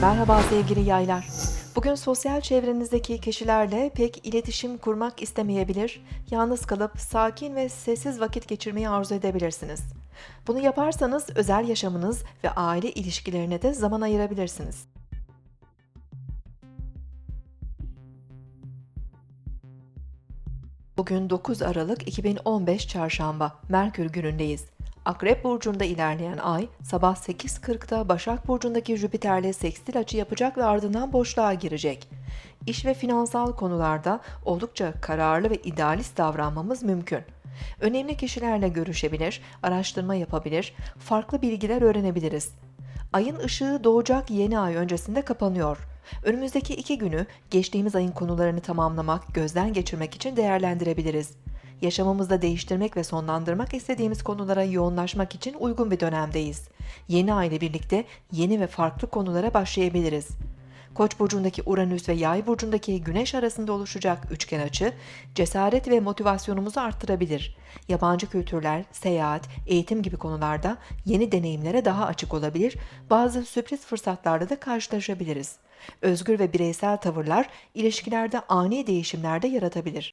Merhaba sevgili yaylar. Bugün sosyal çevrenizdeki kişilerle pek iletişim kurmak istemeyebilir, yalnız kalıp sakin ve sessiz vakit geçirmeyi arzu edebilirsiniz. Bunu yaparsanız özel yaşamınız ve aile ilişkilerine de zaman ayırabilirsiniz. Bugün 9 Aralık 2015 Çarşamba, Merkür günündeyiz. Akrep burcunda ilerleyen ay sabah 8.40'da Başak burcundaki Jüpiter'le sekstil açı yapacak ve ardından boşluğa girecek. İş ve finansal konularda oldukça kararlı ve idealist davranmamız mümkün. Önemli kişilerle görüşebilir, araştırma yapabilir, farklı bilgiler öğrenebiliriz. Ayın ışığı doğacak yeni ay öncesinde kapanıyor. Önümüzdeki iki günü geçtiğimiz ayın konularını tamamlamak, gözden geçirmek için değerlendirebiliriz. Yaşamımızda değiştirmek ve sonlandırmak istediğimiz konulara yoğunlaşmak için uygun bir dönemdeyiz. Yeni ay ile birlikte yeni ve farklı konulara başlayabiliriz. Koç burcundaki Uranüs ve Yay burcundaki Güneş arasında oluşacak üçgen açı cesaret ve motivasyonumuzu arttırabilir. Yabancı kültürler, seyahat, eğitim gibi konularda yeni deneyimlere daha açık olabilir. Bazı sürpriz fırsatlarla da karşılaşabiliriz. Özgür ve bireysel tavırlar ilişkilerde ani değişimler de yaratabilir.